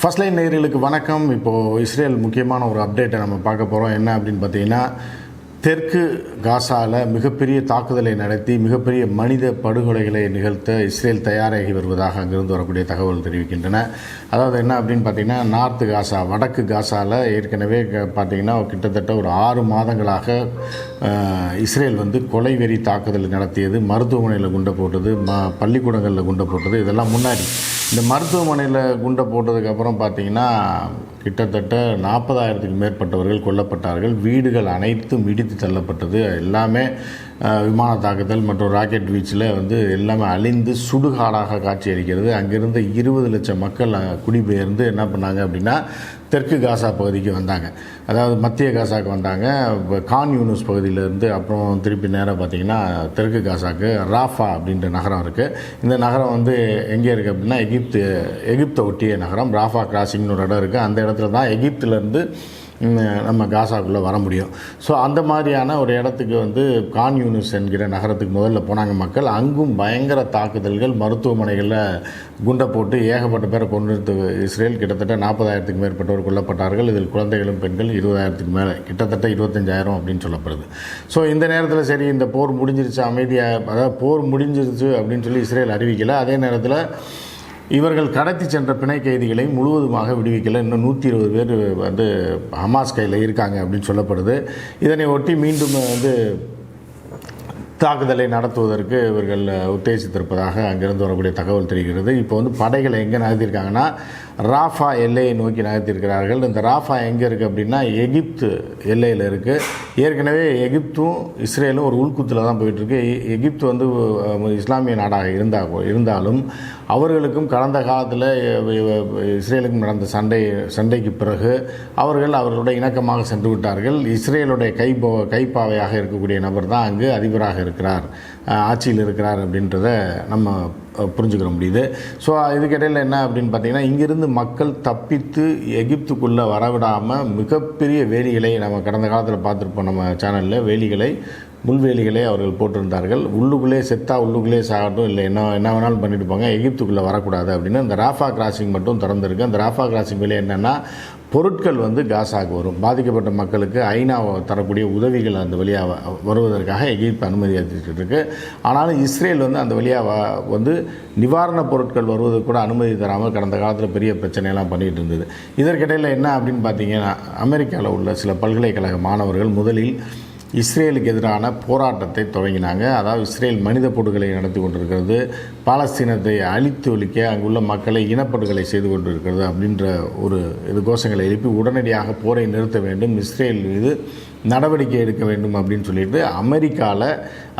First line நேர்களுக்கு வணக்கம். இப்போது இஸ்ரேல் முக்கியமான ஒரு அப்டேட்டை நம்ம பார்க்க போகிறோம் என்ன அப்படின்னு பார்த்தீங்கன்னா தெற்கு காசாவில் மிகப்பெரிய தாக்குதலை நடத்தி மிகப்பெரிய மனித படுகொலைகளை நிகழ்த்த இஸ்ரேல் தயாராகி வருவதாக அங்கிருந்து வரக்கூடிய தகவல் தெரிவிக்கின்றன. அதாவது என்ன அப்படின்னு பார்த்தீங்கன்னா நார்த்து காசா வடக்கு காசாவில் ஏற்கனவே க- பார்த்தீங்கன்னா கிட்டத்தட்ட ஒரு ஆறு மாதங்களாக இஸ்ரேல் வந்து கொலை வெறி தாக்குதல் நடத்தியது மருத்துவமனையில் குண்டை போட்டது ம பள்ளிக்கூடங்களில் குண்டை போட்டது இதெல்லாம் முன்னாடி. இந்த மருத்துவமனையில் குண்டை போட்டதுக்கப்புறம் பார்த்தீங்கன்னா கிட்டத்தட்ட நாற்பதாயிரத்துக்கு மேற்பட்டவர்கள் கொல்லப்பட்டார்கள். வீடுகள் அனைத்தும் இடித்து தள்ளப்பட்டது. எல்லாமே விமான தாக்குதல் மற்றும் ராக்கெட் வீச்சில் வந்து எல்லாமே அழிந்து சுடுகாடாக காட்சியளிக்கிறது. அங்கிருந்த இருபது லட்சம் மக்கள் குடிபெயர்ந்து என்ன பண்ணாங்க அப்படின்னா தெற்கு காசா பகுதிக்கு வந்தாங்க. அதாவது மத்திய காசாக்கு வந்தாங்க. கான் யூனிஸ் பகுதியிலேருந்து அப்புறம் திருப்பி நேராக பார்த்தீங்கன்னா தெற்கு காசாக்கு ராஃபா அப்படின்ற நகரம் இருக்குது இந்த நகரம் வந்து எங்கே இருக்குது அப்படின்னா எகிப்து எகிப்தை ஒட்டிய நகரம். ராஃபா கிராசிங்னு ஒரு இடம் இருக்குது அந்த இடம் இடத்துல தான் எகிப்துலேருந்து நம்ம காசாக்குள்ளே வர முடியும். ஸோ அந்த மாதிரியான ஒரு இடத்துக்கு வந்து கான் யூனிஸ் என்கிற நகரத்துக்கு முதல்ல போனாங்க மக்கள். அங்கும் பயங்கர தாக்குதல்கள் மருத்துவமனைகளில் குண்டை போட்டு ஏகப்பட்ட பேரை கொண்டு இஸ்ரேல் கிட்டத்தட்ட நாற்பதாயிரத்துக்கு மேற்பட்டவர் கொல்லப்பட்டார்கள். இதில் குழந்தைகளும் பெண்கள் இருபதாயிரத்துக்கு மேலே கிட்டத்தட்ட இருபத்தஞ்சாயிரம் அப்படின்னு சொல்லப்படுது. ஸோ இந்த நேரத்தில் சரி இந்த போர் முடிஞ்சிருச்சு அமைதியாக அதாவது போர் முடிஞ்சிருச்சு அப்படின்னு சொல்லி இஸ்ரேல் அறிவிக்கலை. அதே நேரத்தில் இவர்கள் கடத்தி சென்ற பிணை கைதிகளை முழுவதுமாக விடுவிக்கல. இன்னும் நூற்றி இருபது பேர் வந்து ஹமாஸ் கையில் இருக்காங்க அப்படின்னு சொல்லப்படுது. இதனை ஒட்டி மீண்டும் வந்து தாக்குதலை நடத்துவதற்கு இவர்கள் உத்தேசித்திருப்பதாக அங்கிருந்து வரக்கூடிய தகவல் தெரிகிறது. இப்போ வந்து படைகளை எங்கே நகர்த்தியிருக்காங்கன்னா ராஃபா எல்லையை நோக்கி நகர்த்திருக்கிறார்கள் இந்த ராஃபா எங்கே இருக்குது அப்படின்னா எகிப்து எல்லையில் இருக்குது ஏற்கனவே எகிப்தும் இஸ்ரேலும் ஒரு உள்குத்தில் தான் போயிட்டுருக்கு. எகிப்து வந்து இஸ்லாமிய நாடாக இருந்தாக இருந்தாலும் அவர்களுக்கும் கடந்த காலத்தில் இஸ்ரேலுக்கும் நடந்த சண்டை சண்டைக்கு பிறகு அவர்கள் அவர்களுடைய இணக்கமாக சென்று விட்டார்கள். இஸ்ரேலுடைய கைப்போ கைப்பாவையாக இருக்கக்கூடிய நபர் தான் அங்கு அதிபராக இருக்கிறார். ஆட்சியில் இருக்கிறார் அப்படின்றத நம்ம புரிஞ்சுக்கிற முடியுது. ஸோ இதுக்கிடையில் என்ன அப்படின்னு பார்த்தீங்கன்னா இங்கிருந்து மக்கள் தப்பித்து எகிப்துக்குள்ளே வரவிடாமல் மிகப்பெரிய வேலிகளை நம்ம கடந்த காலத்தில் பார்த்துருப்போம் நம்ம சேனலில் வேலிகளை முள்வேலிகளை அவர்கள் போட்டிருந்தார்கள். உள்ளுக்குள்ளே செத்தா உள்ளுக்குள்ளே சாகட்டும் இல்லை என்ன என்ன வேணாலும் பண்ணிட்டு போங்க எகிப்துக்குள்ளே வரக்கூடாது அப்படின்னு அந்த ராஃபா கிராசிங் மட்டும் திறந்திருக்கு. அந்த ராஃபா கிராசிங் வெளியே என்னென்னா பொருட்கள் வந்து காசாக வரும். பாதிக்கப்பட்ட மக்களுக்கு ஐநா தரக்கூடிய உதவிகள் அந்த வழியாக வ- வருவதற்காக எகிப்து அனுமதி அளித்துட்டு இருக்கு ஆனாலும் இஸ்ரேல் வந்து அந்த வழியாக வந்து நிவாரணப் பொருட்கள் வருவதற்கு கூட அனுமதி தராமல் கடந்த காலத்தில் பெரிய பிரச்சனையெல்லாம் பண்ணிகிட்டு இருந்தது. இதற்கிடையில் என்ன அப்படின்னு பார்த்தீங்கன்னா அமெரிக்காவில் உள்ள சில பல்கலைக்கழக மாணவர்கள் முதலில் இஸ்ரேலுக்கு எதிரான போராட்டத்தை தொடங்கினாங்க. அதாவது இஸ்ரேல் மனித படுகொலை நடத்தி கொண்டிருக்கிறது. பாலஸ்தீனத்தை அழித்து ஒழிக்க அங்குள்ள மக்களை இனப்படுகொலை செய்து கொண்டிருக்கிறது அப்படின்ற ஒரு இது கோஷங்களை எழுப்பி உடனடியாக போரை நிறுத்த வேண்டும். இஸ்ரேல் மீது நடவடிக்கை எடுக்க வேண்டும் அப்படின்னு சொல்லிட்டு அமெரிக்காவில்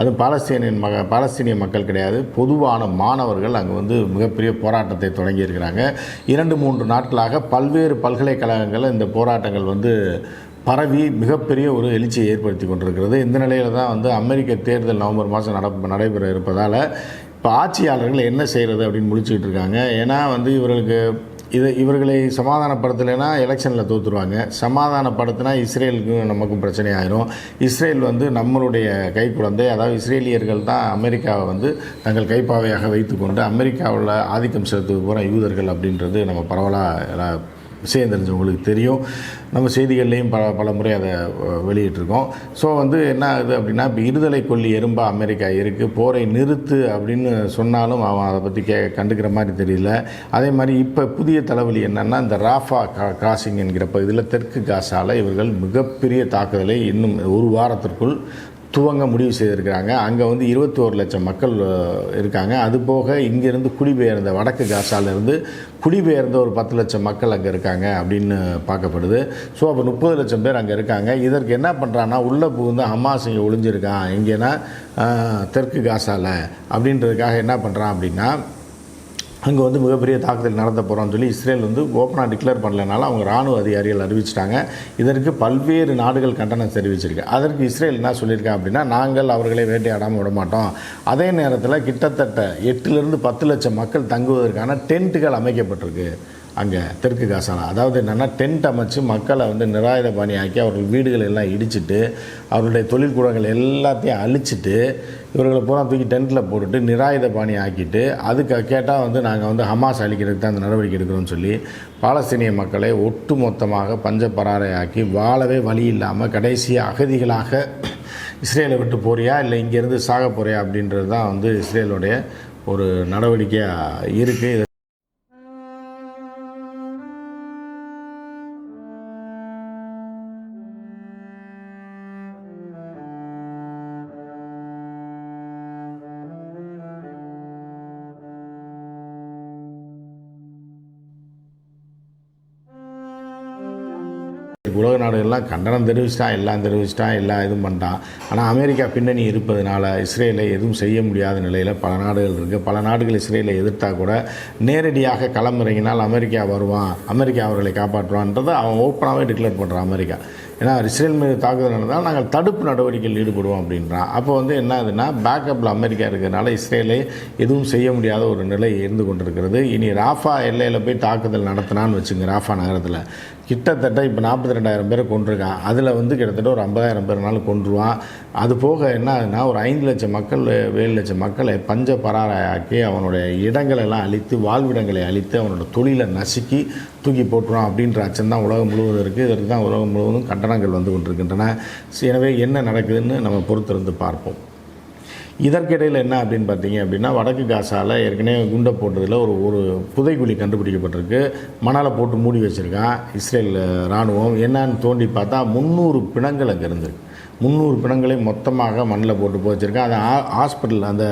அது பாலஸ்தீனியன் மக பாலஸ்தீனிய மக்கள் கிடையாது பொதுவான மாணவர்கள் அங்கே வந்து மிகப்பெரிய போராட்டத்தை தொடங்கியிருக்கிறாங்க இரண்டு மூன்று நாட்களாக பல்வேறு பல்கலைக்கழகங்கள் இந்த போராட்டங்கள் வந்து பரவி மிகப்பெரிய ஒரு எழுச்சியை ஏற்படுத்தி கொண்டிருக்கிறது. இந்த நிலையில் தான் வந்து அமெரிக்க தேர்தல் நவம்பர் மாதம் நட நடைபெற இருப்பதால் இப்போ ஆட்சியாளர்கள் என்ன செய்கிறது அப்படின்னு முடிச்சுக்கிட்டு இருக்காங்க. ஏன்னா வந்து இவர்களுக்கு இது இவர்களை சமாதானப்படுத்தலைன்னா எலெக்ஷனில் தோற்றுருவாங்க சமாதானப்படுத்தினா இஸ்ரேலுக்கும் நமக்கும் பிரச்சனை ஆயிரும். இஸ்ரேல் வந்து நம்மளுடைய கை குழந்தை அதாவது இஸ்ரேலியர்கள் தான் அமெரிக்காவை வந்து தங்கள் கைப்பாவையாக வைத்துக்கொண்டு அமெரிக்காவில் ஆதிக்கம் செலுத்துவது போகிற யூதர்கள் அப்படின்றது நம்ம பரவலாக விஷயம் தெரிஞ்சவங்களுக்கு தெரியும். நம்ம செய்திகள்லேயும் பல பல முறை அதை அஹ், வெளியிட்டிருக்கோம். ஸோ வந்து என்ன ஆகுது அப்படின்னா இப்போ இருதலை கொல்லி எறும்பா அமெரிக்கா இருக்குது போரை நிறுத்து அப்படின்னு சொன்னாலும் அவன் அதை பற்றி கே கண்டுக்கிற மாதிரி தெரியல. அதே மாதிரி இப்போ புதிய தலைவலி என்னென்னா இந்த ராஃபா கா கிராசிங் என்கிற பகுதியில் தெற்கு காசால் இவர்கள் மிகப்பெரிய தாக்குதலை இன்னும் ஒரு வாரத்திற்குள் துவங்க முடிவு செய்திருக்கிறாங்க. அங்கே வந்து இருபத்தோரு லட்சம் மக்கள் இருக்காங்க. அது போக குடிபெயர்ந்த வடக்கு காசாலிருந்து குடிபெயர்ந்த ஒரு பத்து லட்சம் மக்கள் அங்கே இருக்காங்க அப்படின்னு பார்க்கப்படுது. ஸோ அப்போ முப்பது லட்சம் பேர் அங்கே இருக்காங்க. இதற்கு என்ன பண்ணுறான்னா உள்ளே புகுந்து ஹமாஸ் இங்கே ஒளிஞ்சிருக்கான். எங்கேன்னா தெற்கு காசாவில் அப்படின்றதுக்காக என்ன பண்ணுறான் அப்படின்னா அங்கே வந்து மிகப்பெரிய தாக்குதல் நடத்த போகிறோம்னு சொல்லி இஸ்ரேல் வந்து ஓப்பனாக டிக்ளேர் பண்ணலனால அவங்க ராணுவ அதிகாரிகள் அறிவிச்சிட்டாங்க. இதற்கு பல்வேறு நாடுகள் கண்டனம் தெரிவிச்சிருக்கு. அதற்கு இஸ்ரேல் என்ன சொல்லியிருக்கேன் அப்படின்னா நாங்கள் அவர்களை வேட்டையாடாமல் விட மாட்டோம் அதே நேரத்தில் கிட்டத்தட்ட எட்டுலேருந்து பத்து லட்சம் மக்கள் தங்குவதற்கான டென்ட்டுகள் அமைக்கப்பட்டிருக்கு. அங்கே தெற்கு காசானா அதாவது என்னென்னா டென்ட் அமைச்சு மக்களை வந்து நிராயுத பாணியாக்கி அவர்கள் வீடுகள் எல்லாம் இடிச்சிட்டு அவருடைய தொழிற்கூடங்கள் எல்லாத்தையும் அழிச்சிட்டு இவர்களை பூரா தூக்கி டென்ட்டில் போட்டுட்டு நிராயுத பாணி ஆக்கிட்டு அதுக்கு கேட்டால் வந்து நாங்கள் வந்து ஹமாஸ் அழிக்கிறதுக்கு தான் அந்த நடவடிக்கை எடுக்கிறோம்னு சொல்லி பாலஸ்தீனிய மக்களை ஒட்டு மொத்தமாக பஞ்சபராரையாக்கி வாழவே வழி இல்லாமல் கடைசி அகதிகளாக இஸ்ரேலை விட்டு போறியா இல்லை இங்கேருந்து சாக போறியா அப்படின்றது தான் வந்து இஸ்ரேலுடைய ஒரு நடவடிக்கையாக இருக்குது உலக நாடுகள்லாம் கண்டனம் தெரிவிச்சிட்டான் எல்லாம் தெரிவிச்சிட்டான் எல்லாம் இதுவும் பண்ணிட்டான். ஆனால் அமெரிக்கா பின்னணி இருப்பதனால இஸ்ரேலை எதுவும் செய்ய முடியாத நிலையில் பல நாடுகள் இருக்குது பல நாடுகள் இஸ்ரேலை எதிர்த்தா கூட நேரடியாக களமிறங்கினால் அமெரிக்கா வருவான் அமெரிக்கா அவர்களை காப்பாற்றுவான்றதை அவன் ஓப்பனாகவே டிக்ளேர் பண்ணுறான் அமெரிக்கா. ஏன்னா இஸ்ரேல் மீது தாக்குதல் நடந்தால் நாங்கள் தடுப்பு நடவடிக்கையில் ஈடுபடுவோம் அப்படின்றான். அப்போ வந்து என்ன ஆகுதுன்னா பேக்கப்பில் அமெரிக்கா இருக்கிறதுனால இஸ்ரேலை எதுவும் செய்ய முடியாத ஒரு நிலை இருந்து கொண்டிருக்கிறது. இனி ராஃபா எல்லையில் போய் தாக்குதல் நடத்தினான்னு வச்சுங்க ராஃபா நகரத்தில். கிட்டத்தட்ட இப்போ நாற்பத்தி ரெண்டாயிரம் பேரை கொண்டிருக்கான் அதில் வந்து கிட்டத்தட்ட ஒரு ஐம்பதாயிரம் பேர்னாலும் கொன்றுவான் அது போக என்ன ஆகுதுன்னா ஒரு ஐந்து லட்சம் மக்கள் ஏழு லட்சம் மக்களை பஞ்ச பராராயாக்கி அவனுடைய இடங்களை எல்லாம் அழித்து வாழ்விடங்களை அழித்து அவனோட தொழிலை நசுக்கி தூக்கி போட்டுருவான் அப்படின்ற அச்சம் தான் உலகம் முழுவதும் இருக்குது இதற்கு தான் உலகம் முழுவதும் கண்டனங்கள் வந்து கொண்டிருக்கின்றன. எனவே என்ன நடக்குதுன்னு நம்ம பொறுத்திருந்து பார்ப்போம். இதற்கிடையில் என்ன அப்படின்னு பார்த்தீங்க அப்படின்னா வடக்கு காசாவில் ஏற்கனவே குண்டை போட்டதில் ஒரு ஒரு புதைக்குழி கண்டுபிடிக்கப்பட்டிருக்கு. மணலை போட்டு மூடி வச்சுருக்கான் இஸ்ரேல் இராணுவம். என்னான்னு தோண்டி பார்த்தா முந்நூறு பிணங்கள் அங்கே இருந்திருக்கு. முந்நூறு பிணங்களை மொத்தமாக மண்ணில் போட்டு போச்சிருக்கேன். அது ஹாஸ்பிட்டல் அந்த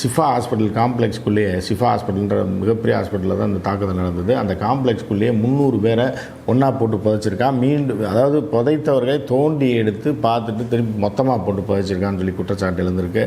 சிஃபா ஹாஸ்பிட்டல் காம்ப்ளெக்ஸ்க்குள்ளேயே சிஃபா ஹாஸ்பிட்டல்ன்ற மிகப்பெரிய ஹாஸ்பிட்டலில் தான் இந்த தாக்குதல் நடந்தது. அந்த காம்ப்ளெக்ஸ்குள்ளேயே முந்நூறு பேரை ஒன்றா போட்டு புதைச்சிருக்கான். மீண்டும் அதாவது புதைத்தவர்களை தோண்டி எடுத்து பார்த்துட்டு திருப்பி மொத்தமாக போட்டு புதைச்சிருக்கான்னு சொல்லி குற்றச்சாட்டு எழுந்திருக்கு.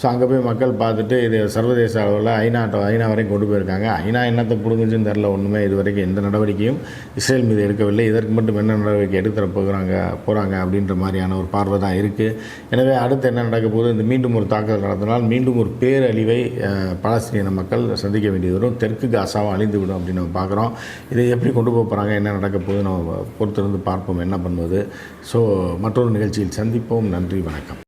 ஸோ அங்கே போய் மக்கள் பார்த்துட்டு இது சர்வதேச அளவில் ஐநாட்டோ ஐநா வரையும் கொண்டு போயிருக்காங்க. ஐநா என்னத்தை பிடுங்குச்சுன்னு தெரில ஒன்றுமே இது வரைக்கும் எந்த நடவடிக்கையும் இஸ்ரேல் மீது எடுக்கவில்லை. இதற்கு மட்டும் என்ன நடவடிக்கை எடுத்துகிற போகிறாங்க போகிறாங்க அப்படின்ற மாதிரியான ஒரு பார்வை தான் இருக்குது எனவே அடுத்து என்ன நடக்க போகுது? இந்த மீண்டும் ஒரு தாக்குதல் நடத்தினால் மீண்டும் ஒரு பேரழிவை பாலஸ்தீன மக்கள் சந்திக்க வேண்டியது வரும். தெற்கு காசாவும் அழிந்து விடும் அப்படின்னு நம்ம பார்க்குறோம். இதை எப்படி கொண்டு போக போகிறாங்க என்ன நடக்க போகுது? நம்ம பொறுத்திருந்து பார்ப்போம். என்ன பண்ணுவது? ஸோ மற்றொரு நிகழ்ச்சியில் சந்திப்போம். நன்றி வணக்கம்.